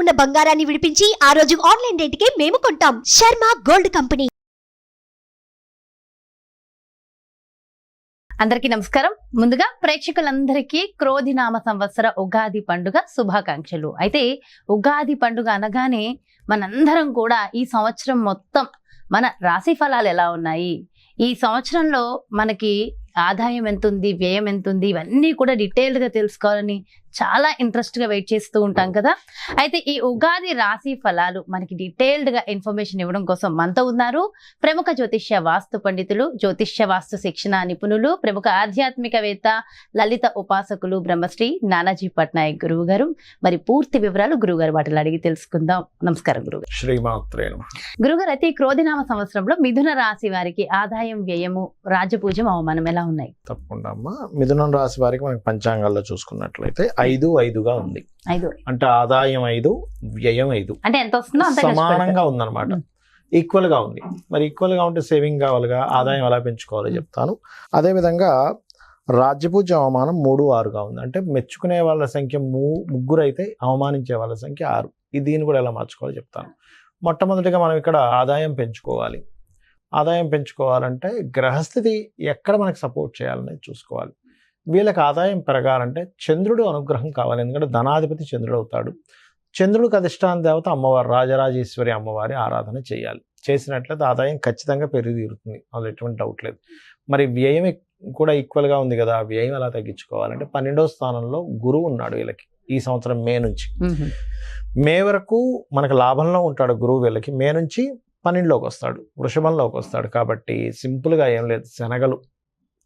ఉన్న బంగారాన్ని విడిపించి ఆ రోజు ఆన్లైన్ రేటుకే మేము కొంటాం. Sharma gold company. అందరికీ నమస్కారం. ముందుగా ప్రేక్షకులందరికీ క్రోధినామ సంవత్సర ఉగాది పండుగ శుభాకాంక్షలు. అయితే ఉగాది పండుగ అనగానే మనందరం కూడా ఈ సంవత్సరం మొత్తం మన రాశి ఫలాలు ఎలా ఉన్నాయి? ఈ సంవత్సరంలో మనకి ఆదాయం ఎంత ఉంది వ్యయం ఎంత ఉంది ఇవన్నీ కూడా డీటెయిల్డ్గా తెలుసుకోవాలని చాలా ఇంట్రెస్ట్గా వెయిట్ చేస్తూ ఉంటాం కదా. అయితే ఈ ఉగాది రాశి ఫలాలు మనకి డీటెయిల్డ్గా ఇన్ఫర్మేషన్ ఇవ్వడం కోసం మనతో ఉన్నారు ప్రముఖ జ్యోతిష్య వాస్తు పండితులు జ్యోతిష్య వాస్తు శిక్షణ నిపుణులు ప్రముఖ ఆధ్యాత్మికవేత్త లలిత ఉపాసకులు బ్రహ్మశ్రీ నానాజీ పట్నాయక్ గురువు గారు మరి పూర్తి వివరాలు గురువు గారు వాటిలో అడిగి తెలుసుకుందాం. నమస్కారం గురువు శ్రీమాత్రే. గురుగారు అయితే ఈ క్రోధినామ సంవత్సరంలో మిథున రాశి వారికి ఆదాయం వ్యయము రాజపూజం అవమానం ఎలా ఉన్నాయి? తప్పకుండా అమ్మా. మిథునం రాశి వారికి మనకి పంచాంగాల్లో చూసుకున్నట్లయితే ఐదు ఐదుగా ఉంది. అంటే ఆదాయం ఐదు వ్యయం ఐదు. అంటే ఎంత వస్తుందో. సమానంగా ఉందన్నమాట. మ్. ఈక్వల్గా ఉంది. మరి ఈక్వల్గా ఉంటే సేవింగ్ కావాలిగా ఆదాయం ఎలా పెంచుకోవాలో చెప్తాను. అదే విధంగా రాజ్యపూజ అవమానం మూడు ఆరుగా ఉంది. అంటే మెచ్చుకునే వాళ్ళ సంఖ్య మూ ముగ్గురు అయితే అవమానించే వాళ్ళ సంఖ్య ఆరు. ఇది దీన్ని కూడా ఎలా మార్చుకోవాలో చెప్తాను. మొట్టమొదటిగా మనం ఇక్కడ ఆదాయం పెంచుకోవాలి. ఆదాయం పెంచుకోవాలంటే గ్రహస్థితి ఎక్కడ మనకు సపోర్ట్ చేయాలనేది చూసుకోవాలి. వీళ్ళకి ఆదాయం పెరగాలంటే చంద్రుడు అనుగ్రహం కావాలి. ఎందుకంటే ధనాధిపతి చంద్రుడు అవుతాడు. చంద్రుడికి అధిష్టాన దేవత అమ్మవారు రాజరాజేశ్వరి అమ్మవారి ఆరాధన చేయాలి. చేసినట్లయితే ఆదాయం ఖచ్చితంగా పెరిగి తీరుతుంది అందులో ఎటువంటి డౌట్ లేదు. మరి వ్యయం కూడా ఈక్వల్గా ఉంది కదా వ్యయం ఎలా తగ్గించుకోవాలంటే పన్నెండవ స్థానంలో గురువు ఉన్నాడు వీళ్ళకి ఈ సంవత్సరం మే నుంచి. మే వరకు మనకు లాభంలో ఉంటాడు గురువు వీళ్ళకి. మే నుంచి పన్నెండులోకి వస్తాడు వృషభంలోకి వస్తాడు. కాబట్టి సింపుల్గా ఏం లేదు శనగలు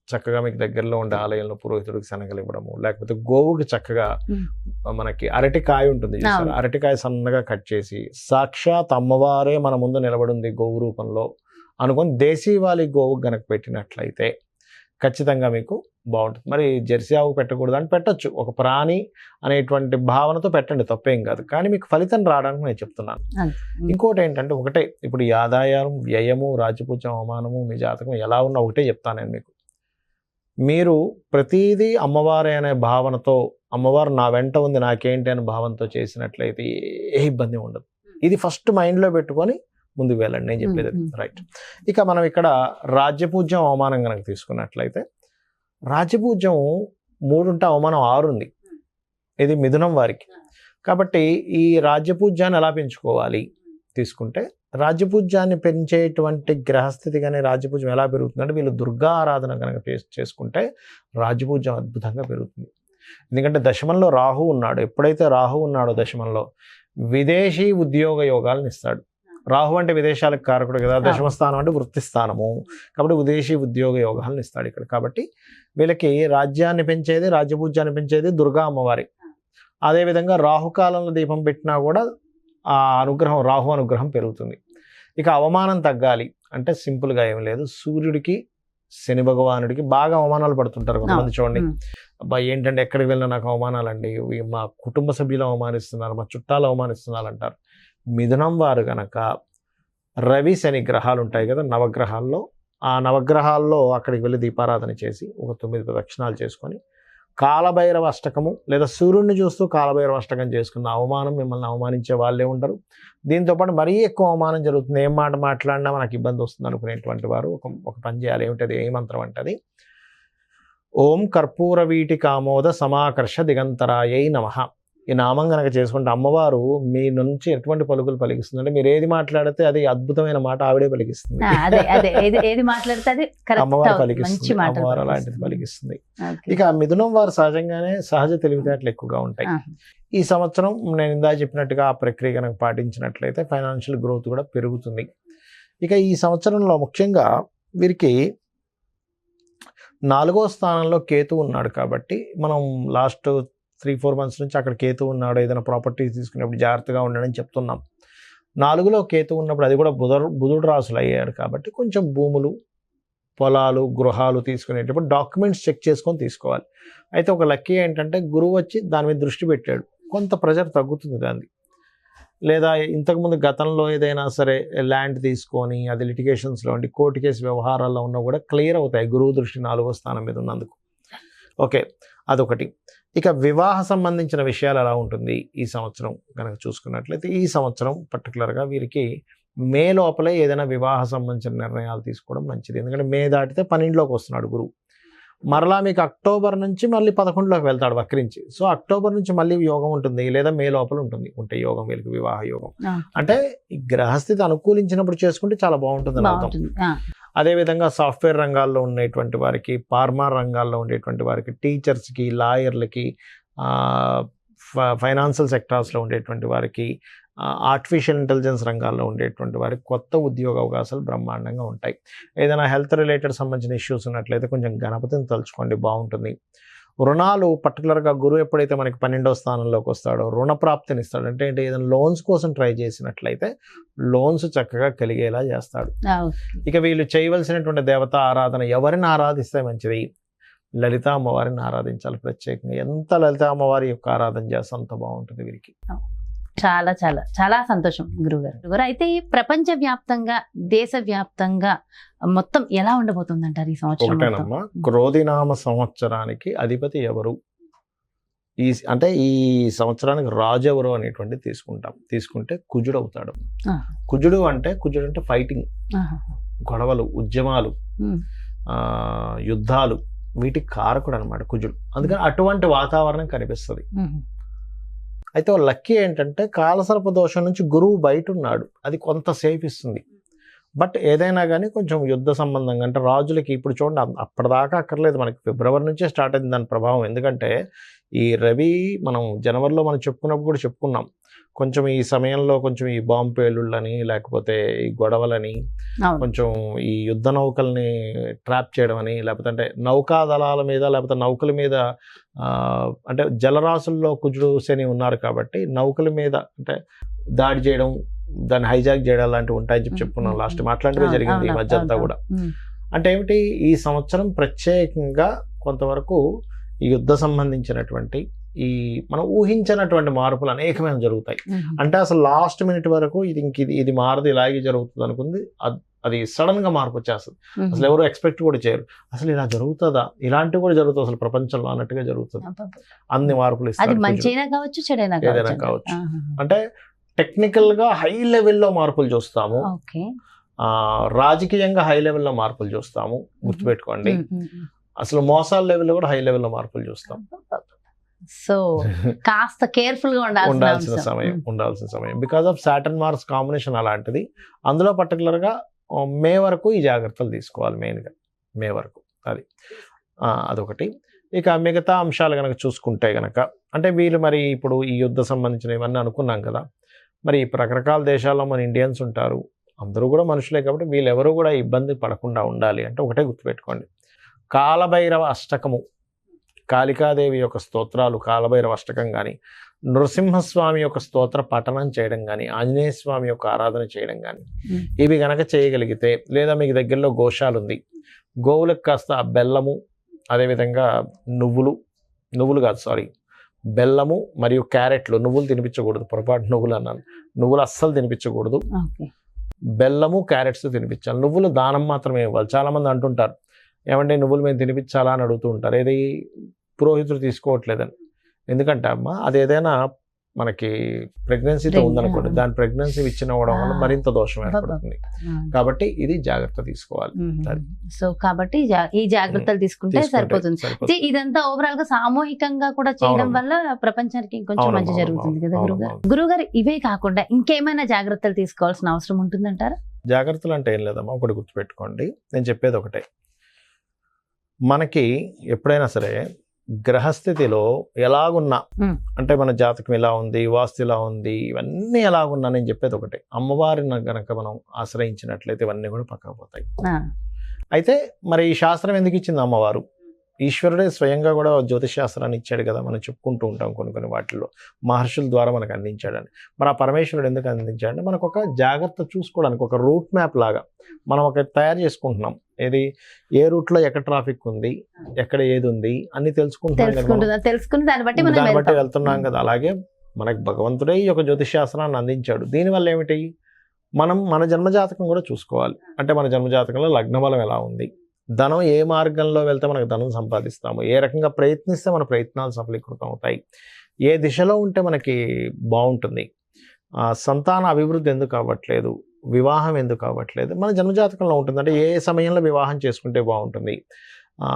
చక్కగా మీకు దగ్గరలో ఉండే ఆలయంలో పురోహితుడికి శనగలు ఇవ్వడము లేకపోతే గోవుకి చక్కగా మ్మ్. మనకి అరటికాయ ఉంటుంది. అరటికాయ సన్నగా కట్ చేసి సాక్షాత్ అమ్మవారే మన ముందు నిలబడింది గోవు రూపంలో అనుకొని దేశీవాలి గోవు గనక పెట్టినట్లయితే ఖచ్చితంగా మీకు బాగుంటుంది. మరి జెర్సీ ఆవు పెట్టకూడదు అని పెట్టొచ్చు. ఒక ప్రాణి అనేటువంటి భావనతో పెట్టండి తప్పేం కాదు. కానీ మీకు ఫలితం రావడానికి నేను చెప్తున్నాను. ఇంకోటి ఏంటంటే ఒకటే ఇప్పుడు ఈ ఆదాయం వ్యయము రాజపూజ్యం అవమానము మీ జాతకం ఎలా ఉన్నా ఒకటే చెప్తాను నేను మీకు. మీరు ప్రతిదీ అమ్మవారే అనే భావనతో అమ్మవారు నా వెంట ఉంది నాకేంటి అనే భావంతో చేసినట్లయితే ఏ ఇబ్బంది ఉండదు. ఇది ఫస్ట్ మైండ్లో పెట్టుకొని ముందుకు వెళ్ళండి. నేను చెప్పేది. రైట్. ఇక మనం ఇక్కడ రాజ్యపూజ్యం అవమానం కనుక తీసుకున్నట్లయితే రాజ్యపూజ్యం మూడు ఉంటే అవమానం ఆరు ఉంది ఇది మిథునం వారికి. కాబట్టి ఈ రాజ్యపూజ్యాన్ని ఎలా పెంచుకోవాలి? తీసుకుంటే రాజ్యపూజ్యాన్ని పెంచేటువంటి గ్రహస్థితి కానీ రాజ్యపూజ్యం ఎలా పెరుగుతుందంటే వీళ్ళు దుర్గా ఆరాధన కనుక చేస్- చేసుకుంటే రాజ్యపూజ్యం అద్భుతంగా పెరుగుతుంది. ఎందుకంటే దశమంలో రాహు ఉన్నాడు. ఎప్పుడైతే రాహు ఉన్నాడో దశమంలో విదేశీ ఉద్యోగ యోగాలను ఇస్తాడు. రాహు అంటే విదేశాలకు కారకుడు కదా. దశమ స్థానం అంటే వృత్తి స్థానము. కాబట్టి విదేశీ ఉద్యోగ యోగాలను ఇస్తాడు ఇక్కడ. కాబట్టి వీళ్ళకి రాజ్యాన్ని పెంచేది రాజ్యపూజ్యాన్ని పెంచేది దుర్గా అమ్మవారి. అదేవిధంగా రాహుకాలంలో దీపం పెట్టినా కూడా ఆ అనుగ్రహం రాహు అనుగ్రహం పెరుగుతుంది. ఇక అవమానం తగ్గాలి అంటే సింపుల్గా ఏం లేదు. సూర్యుడికి శని భగవానుడికి బాగా అవమానాలు పడుతుంటారు కొంతమంది చూడండి. మ్మ్. అబ్బా! ఏంటంటే ఎక్కడికి వెళ్ళినా నాకు అవమానాలండి. ఇవి మా కుటుంబ సభ్యులు అవమానిస్తున్నారు మా చుట్టాలు అవమానిస్తున్నారు అంటారు మిథునం వారు గనక రవి శని గ్రహాలు ఉంటాయి కదా నవగ్రహాల్లో ఆ నవగ్రహాల్లో అక్కడికి వెళ్ళి దీపారాధన చేసి ఒక తొమ్మిది ప్రదక్షిణాలు చేసుకొని కాలభైరవ అష్టకము లేదా సూర్యుడిని చూస్తూ కాలభైరవ అష్టకం చేసుకున్న అవమానం మిమ్మల్ని అవమానించే వాళ్ళే ఉంటారు దీంతోపాటు మరీ ఎక్కువ అవమానం జరుగుతుంది. ఏం మాట మాట్లాడినా మనకు ఇబ్బంది వస్తుంది అనుకునేటువంటి వారు ఒక ఒక పని చేయాలి. ఏమిటది? ఏ మంత్రం అంటది? ఓం కర్పూర వీటి కామోద సమాకర్ష దిగంతరాయై నమ. ఈ నామం గనక చేసుకుంటే అమ్మవారు మీ నుంచి ఎటువంటి పలుకులు పలికిస్తుంది? అంటే మీరు ఏది మాట్లాడితే అది అద్భుతమైన మాట ఆవిడే పలికిస్తుంది. ఏది మాట్లాడితే అది అమ్మవారు పలికిస్తుంది. అమ్మవారు అలాంటిది పలికిస్తుంది. ఇక మిథునం వారు సహజంగానే సహజ తెలివితేటలు ఎక్కువగా ఉంటాయి. ఈ సంవత్సరం నేను ఇందా చెప్పినట్టుగా ఆ ప్రక్రియ కనుక పాటించినట్లయితే ఫైనాన్షియల్ గ్రోత్ కూడా పెరుగుతుంది. ఇక ఈ సంవత్సరంలో ముఖ్యంగా వీరికి నాలుగో స్థానంలో కేతు ఉన్నాడు కాబట్టి మనం లాస్ట్ త్రీ ఫోర్ మంత్స్ నుంచి అక్కడ కేతు ఉన్నాడు ఏదైనా ప్రాపర్టీస్ తీసుకునేప్పుడు జాగ్రత్తగా ఉండడని చెప్తున్నాం. నాలుగులో కేతు ఉన్నప్పుడు అది కూడా బుధ బుధుడు రాసులు అయ్యాడు కాబట్టి కొంచెం భూములు పొలాలు గృహాలు తీసుకునేటప్పుడు డాక్యుమెంట్స్ చెక్ చేసుకొని తీసుకోవాలి. అయితే ఒక లక్కీ ఏంటంటే గురువు వచ్చి దాని మీద దృష్టి పెట్టాడు. కొంత ప్రెజర్ తగ్గుతుంది దాన్ని లేదా ఇంతకుముందు గతంలో ఏదైనా సరే ల్యాండ్ తీసుకొని అది లిటిగేషన్స్లో ఉండి కోర్టు కేసు వ్యవహారాల్లో ఉన్నా కూడా క్లియర్ అవుతాయి. గురువు దృష్టి నాలుగో స్థానం మీద ఉన్నందుకు. ఓకే అదొకటి. ఇక వివాహ సంబంధించిన విషయాలు ఎలా ఉంటుంది ఈ సంవత్సరం కనుక చూసుకున్నట్లయితే ఈ సంవత్సరం పర్టికులర్గా వీరికి మే లోపలే ఏదైనా వివాహ సంబంధించిన నిర్ణయాలు తీసుకోవడం మంచిది. ఎందుకంటే మే దాటితే పన్నెండులోకి వస్తున్నాడు గురువు. మరలా మీకు అక్టోబర్ నుంచి మళ్ళీ పదకొండులోకి వెళ్తాడు వక్రించి. సో అక్టోబర్ నుంచి మళ్ళీ యోగం ఉంటుంది లేదా మే లోపల ఉంటుంది. ఉంటే యోగం వీళ్ళకి వివాహ యోగం. అంటే ఈ గ్రహస్థితి అనుకూలించినప్పుడు చేసుకుంటే చాలా బాగుంటుంది. అర్థం అదేవిధంగా సాఫ్ట్వేర్ రంగాల్లో ఉండేటువంటి వారికి ఫార్మా రంగాల్లో ఉండేటువంటి వారికి టీచర్స్కి లాయర్లకి ఫైనాన్షియల్ సెక్టార్స్లో ఉండేటువంటి వారికి ఆర్టిఫిషియల్ ఇంటెలిజెన్స్ రంగాల్లో ఉండేటువంటి వారికి కొత్త ఉద్యోగ అవకాశాలు బ్రహ్మాండంగా ఉంటాయి. ఏదైనా హెల్త్ రిలేటెడ్ సంబంధించిన ఇష్యూస్ ఉన్నట్లయితే కొంచెం గణపతిని తలుచుకోండి బాగుంటుంది. రుణాలు పర్టికులర్గా గురువు ఎప్పుడైతే మనకి పన్నెండవ స్థానంలోకి వస్తాడో రుణ ప్రాప్తిని ఇస్తాడు అంటే ఏంటి? ఏదైనా లోన్స్ కోసం ట్రై చేసినట్లయితే లోన్స్ చక్కగా కలిగేలా చేస్తాడు. ఇక వీళ్ళు చేయవలసినటువంటి దేవత ఆరాధన ఎవరిని ఆరాధిస్తే మంచిది? లలిత అమ్మవారిని ఆరాధించాలి ప్రత్యేకంగా. ఎంత లలిత అమ్మవారి యొక్క ఆరాధన చేస్తే అంత బాగుంటుంది వీరికి. చాలా చాలా చాలా సంతోషం గురుగారు గురుగారు అయితే ప్రపంచ వ్యాప్తంగా దేశ వ్యాప్తంగా మొత్తం ఎలా ఉండబోతుంది అంటారు ఈ సంవత్సరం క్రోధినామ సంవత్సరానికి అధిపతి ఎవరు? ఈ అంటే ఈ సంవత్సరానికి రాజు ఎవరు అనేటువంటిది తీసుకుంటాం. తీసుకుంటే కుజుడు అవుతాడు. కుజుడు అంటే కుజుడు అంటే ఫైటింగ్. గొడవలు ఉద్యమాలు యుద్ధాలు వీటికి కారకుడు అనమాట కుజుడు. అందుకని అటువంటి వాతావరణం కనిపిస్తుంది. అయితే ఓ లక్కీ ఏంటంటే కాలసర్ప దోషం నుంచి గురువు బయట ఉన్నాడు అది కొంత సేఫ్ ఇస్తుంది. బట్ ఏదైనా కానీ కొంచెం యుద్ధ సంబంధంగా అంటే రాజులకి ఇప్పుడు చూడండి అప్పటిదాకా అక్కర్లేదు మనకి. ఫిబ్రవరి నుంచే స్టార్ట్ అయింది దాని ప్రభావం. ఎందుకంటే ఈ రవి మనం జనవరిలో మనం చెప్పుకున్నప్పుడు కూడా చెప్పుకున్నాం. కొంచెం ఈ సమయంలో కొంచెం ఈ బాంబు పేలుళ్ళని లేకపోతే ఈ గొడవలని కొంచెం ఈ యుద్ధ నౌకల్ని ట్రాప్ చేయడం అని లేకపోతే అంటే నౌకా దళాల మీద లేకపోతే నౌకల మీద అంటే జలరాశుల్లో కుజుడు శని ఉన్నారు కాబట్టి నౌకల మీద అంటే దాడి చేయడం దాన్ని హైజాక్ చేయడం లాంటివి ఉంటాయని చెప్పి చెప్పుకున్నాం లాస్ట్. అట్లాంటివి జరిగింది ఈ మధ్య అంతా కూడా. అంటే ఏమిటి ఈ సంవత్సరం ప్రత్యేకంగా కొంతవరకు ఈ యుద్ధ సంబంధించినటువంటి ఈ మనం ఊహించినటువంటి మార్పులు అనేకమైన జరుగుతాయి. అంటే అసలు లాస్ట్ మినిట్ వరకు ఇది ఇంక ఇది ఇది మారదు ఇలాగే జరుగుతుంది అనుకుంది అద్- సడన్గా మార్పు వచ్చేస్తుంది. అసలు ఎవరు ఎక్స్పెక్ట్ కూడా చేయరు. అసలు ఇలా జరుగుతుందా? ఇలాంటివి కూడా జరుగుతుంది అసలు ప్రపంచంలో అన్నట్టుగా జరుగుతుంది. అన్ని మార్పులు ఏదైనా కావచ్చు. అంటే టెక్నికల్గా హై లెవెల్లో మార్పులు చూస్తాము. రాజకీయంగా హై లెవెల్లో మార్పులు చూస్తాము. గుర్తుపెట్టుకోండి. అసలు మోసాల లెవెల్లో కూడా హై లెవెల్లో మార్పులు చూస్తాం. సో కాస్త కేర్ఫుల్గా ఉండాల్సిన. సమయం. ఉండాల్సిన సమయం. Because of Saturn Mars combination అలాంటిది అందులో పర్టికులర్గా మే వరకు ఈ జాగ్రత్తలు తీసుకోవాలి మెయిన్గా మే వరకు అది. అదొకటి. ఇక మిగతా అంశాలు కనుక చూసుకుంటే గనక అంటే వీళ్ళు మరి ఇప్పుడు ఈ యుద్ధ సంబంధించిన ఇవన్నీ అనుకున్నాం కదా మరి రకరకాల దేశాల్లో మన ఇండియన్స్ ఉంటారు. అందరూ కూడా మనుషులే కాబట్టి వీళ్ళెవరూ కూడా ఇబ్బంది పడకుండా ఉండాలి అంటే ఒకటే గుర్తుపెట్టుకోండి. కాలభైరవ అష్టకము కాళికాదేవి యొక్క స్తోత్రాలు కాలభైరవ అష్టకం కానీ నృసింహస్వామి యొక్క స్తోత్ర పఠనం చేయడం కానీ ఆంజనేయ స్వామి యొక్క ఆరాధన చేయడం కానీ. ఇవి గనక చేయగలిగితే లేదా మీకు దగ్గరలో గోశాల ఉంది గోవులకు కాస్త బెల్లము అదేవిధంగా నువ్వులు నువ్వులు కాదు సారీ బెల్లము మరియు క్యారెట్లు నువ్వులు తినిపించకూడదు పొరపాటు నువ్వులు అన్నాను నువ్వులు అస్సలు తినిపించకూడదు. బెల్లము క్యారెట్స్ తినిపించాలి నువ్వులు దానం మాత్రమే ఇవ్వాలి. చాలామంది అంటుంటారు ఏమంటే నువ్వులు మేము తినిపించాలా అని అడుగుతూ ఉంటారు ఏది పురోహితుడు తీసుకోవట్లేదని ఎందుకంటే అమ్మ అది ఏదైనా మనకి ప్రెగ్నెన్సీతో ఉందనుకోండి. దాని ప్రెగ్నెన్సీ ఇచ్చిన అవ్వడం వల్ల. మరింత దోషం. ఏర్పడుతుంది. కాబట్టి ఇది జాగ్రత్త తీసుకోవాలి. సో కాబట్టి ఈ జాగ్రత్తలు తీసుకుంటే సరిపోతుంది ఇదంతా ఓవరాల్గా సామూహికంగా కూడా చేయడం. వల్ల ప్రపంచానికి ఇంకొంచెం మంచి జరుగుతుంది కదా గురుగారు. గురుగారు ఇవే కాకుండా ఇంకేమైనా జాగ్రత్తలు తీసుకోవాల్సిన అవసరం ఉంటుందంటారా జాగ్రత్తలు అంటే ఏం లేదమ్మా ఒకటి గుర్తుపెట్టుకోండి నేను చెప్పేది ఒకటే మనకి ఎప్పుడైనా సరే గ్రహస్థితిలో ఎలాగున్నా. అంటే మన జాతకం ఇలా ఉంది వాస్తు ఇలా ఉంది ఇవన్నీ ఎలాగున్నా నేను చెప్పేది ఒకటే. అమ్మవారిని గనక మనం ఆశ్రయించినట్లయితే ఇవన్నీ కూడా పక్కకు పోతాయి. అయితే మరి ఈ శాస్త్రం ఎందుకు ఇచ్చింది అమ్మవారు? ఈశ్వరుడే స్వయంగా కూడా జ్యోతిష్ శాస్త్రాన్ని ఇచ్చాడు కదా మనం చెప్పుకుంటూ ఉంటాం కొన్ని కొన్ని వాటిల్లో. మహర్షుల ద్వారా మనకు అందించాడని. మరి ఆ పరమేశ్వరుడు ఎందుకు అందించాడంటే మనకు ఒక జాగ్రత్త చూసుకోవడానికి ఒక రూట్ మ్యాప్ లాగా మనం ఒక తయారు చేసుకుంటున్నాం. ఏది? ఏ రూట్లో ఎక్కడ ట్రాఫిక్ ఉంది? ఎక్కడ ఏది ఉంది? అన్ని తెలుసుకుంటున్నాం తెలుసుకుని దాన్ని బట్టి దాన్ని. వెళ్తున్నాం కదా. అలాగే మనకు భగవంతుడే ఈ యొక్క జ్యోతిష్ శాస్త్రాన్ని అందించాడు. దీనివల్ల ఏమిటి? మనం మన జన్మజాతకం కూడా చూసుకోవాలి. అంటే మన జన్మజాతకంలో లగ్న బలం ఎలా ఉంది? ధనం ఏ మార్గంలో వెళ్తే మనకు ధనం సంపాదిస్తాము? ఏ రకంగా ప్రయత్నిస్తే మన ప్రయత్నాలు సఫలీకృతం అవుతాయి? ఏ దిశలో ఉంటే మనకి బాగుంటుంది? ఆ, సంతాన అభివృద్ధి ఎందుకు అవ్వట్లేదు? వివాహం ఎందుకు అవ్వట్లేదు? మన జన్మజాతకంలో ఉంటుంది అంటే ఏ సమయంలో వివాహం చేసుకుంటే బాగుంటుంది?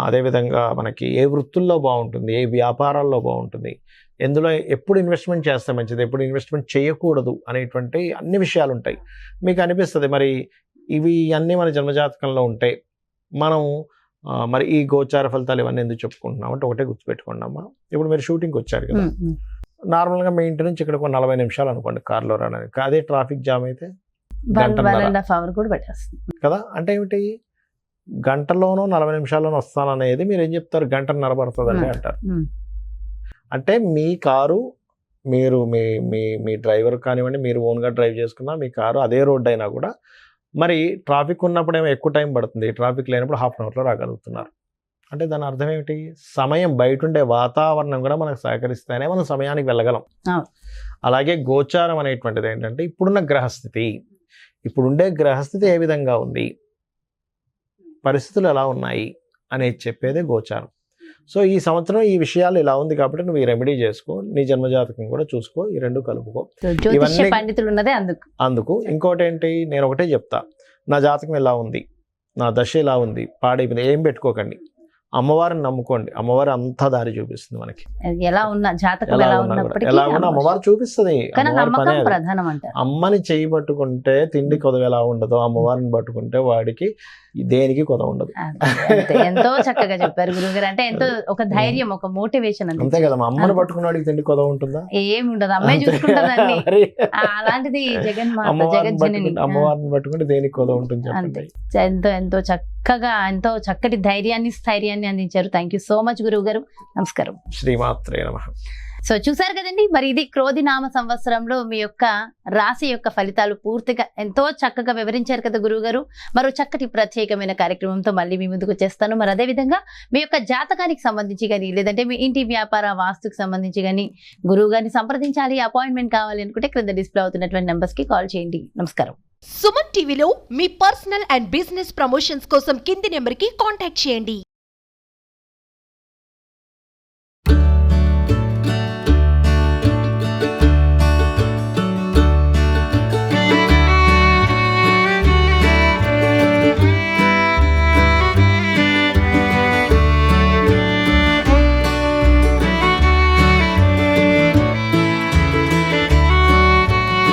అదేవిధంగా మనకి ఏ వృత్తుల్లో బాగుంటుంది? ఏ వ్యాపారాల్లో బాగుంటుంది? ఎందులో ఎప్పుడు ఇన్వెస్ట్మెంట్ చేస్తే మంచిది? ఎప్పుడు ఇన్వెస్ట్మెంట్ చేయకూడదు? అనేటువంటి అన్ని విషయాలు ఉంటాయి మీకు అనిపిస్తుంది మరి ఇవి అన్నీ మన జన్మజాతకంలో ఉంటాయి మనం మరి ఈ గోచార ఫలితాలు ఇవన్నీ ఎందుకు చెప్పుకుంటున్నాం? అంటే ఒకటే గుర్తుపెట్టుకోండి అమ్మా ఇప్పుడు మీరు షూటింగ్కి వచ్చారు కదా. నార్మల్గా మీ ఇంటి నుంచి ఇక్కడ ఒక నలభై నిమిషాలు అనుకోండి కార్లో రావడానికి. అదే ట్రాఫిక్ జామ్ అయితే? అవర్ కూడా పెట్టేస్తుంది కదా? అంటే ఏమిటి? గంటలోనో నలభై నిమిషాల్లోనో వస్తాననేది మీరు ఏం చెప్తారు? గంటన్నర పడుతుందండి. అంటారు. అంటే మీ కారు మీరు మీ మీ మీ డ్రైవర్ కానివ్వండి మీరు ఓన్గా డ్రైవ్ చేసుకున్నా మీ కారు అదే రోడ్ అయినా కూడా మరి ట్రాఫిక్ ఉన్నప్పుడు ఏమో ఎక్కువ టైం పడుతుంది. ట్రాఫిక్ లేనప్పుడు హాఫ్ అన్ అవర్లో రాగలుగుతున్నారు. అంటే దాని అర్థం ఏమిటి? సమయం బయట ఉండే వాతావరణం కూడా మనకు సహకరిస్తేనే మనం సమయానికి వెళ్ళగలం. అలాగే గోచారం అనేటువంటిది ఏంటంటే ఇప్పుడున్న గ్రహస్థితి. ఇప్పుడుండే గ్రహస్థితి ఏ విధంగా ఉంది? పరిస్థితులు ఎలా ఉన్నాయి? అనేది చెప్పేదే గోచారం. సో ఈ సంవత్సరం ఈ విషయాలు ఇలా ఉంది కాబట్టి నువ్వు ఈ రెమెడీ చేసుకో నీ జన్మజాతకం కూడా చూసుకో ఈ రెండు కలుపుకో. ఇవన్నీ- పండితులు ఉన్నదే అందుకు. అందుకు. ఇంకోటి ఏంటి నేను ఒకటే చెప్తా. నా జాతకం ఎలా ఉంది? నా దశ ఎలా ఉంది? పాడైపోయింది. ఏం పెట్టుకోకండి. అమ్మవారిని నమ్ముకోండి. అమ్మవారి అంతా దారి చూపిస్తుంది మనకి. ఎలా ఉన్న జాతకం ఎలా ఉన్నా అమ్మవారు. చూపిస్తుంది. అమ్మని చేయి పట్టుకుంటే తిండి కొదవ ఎలా ఉండదో అమ్మవారిని పట్టుకుంటే వాడికి దేనికి కొదవ ఉండదు. ఎంతో చక్కగా చెప్పారు గురుగారు అంటే ఎంతో ఒక ధైర్యం ఒక మోటివేషన్ అంతే కదా. అమ్మని. పట్టుకున్న వాడికి తిండి కొదవ ఉంటుందా? ఏమి ఉండదు. అమ్మాయి. చూసుకుంటదండి. అలాంటిది జగన్మాత అమ్మవారిని పట్టుకుంటే అమ్మవారిని పట్టుకుంటే దేనికి కొదవ ఉంటుంది ఎంతో ఎంతో చక్కగా ఎంతో చక్కటి ధైర్యాన్ని స్థైర్యాన్ని అందించారు. థ్యాంక్ యూ సో మచ్ గురువు గారు నమస్కారం. శ్రీమాత్రే నమ. సో చూసారు కదండి మరి ఇది క్రోధి నామ సంవత్సరంలో మీ యొక్క రాశి యొక్క ఫలితాలు పూర్తిగా ఎంతో చక్కగా వివరించారు కదా గురువు గారు మరో చక్కటి ప్రత్యేకమైన కార్యక్రమంతో మళ్ళీ మీ ముందుకు చేస్తాను మరి అదే విధంగా మీ యొక్క జాతకానికి సంబంధించి కానీ లేదంటే మీ ఇంటి వ్యాపార వాస్తుకు సంబంధించి కానీ గురువు గారిని సంప్రదించాలి అపాయింట్మెంట్ కావాలి అనుకుంటే క్రింద డిస్ప్లే అవుతున్నటువంటి numbers కి కాల్ చేయండి. నమస్కారం. సుమన్ టీవీలో మీ పర్సనల్ అండ్ బిజినెస్ ప్రమోషన్స్ కోసం కింది నెంబర్కి కాంటాక్ట్ చేయండి.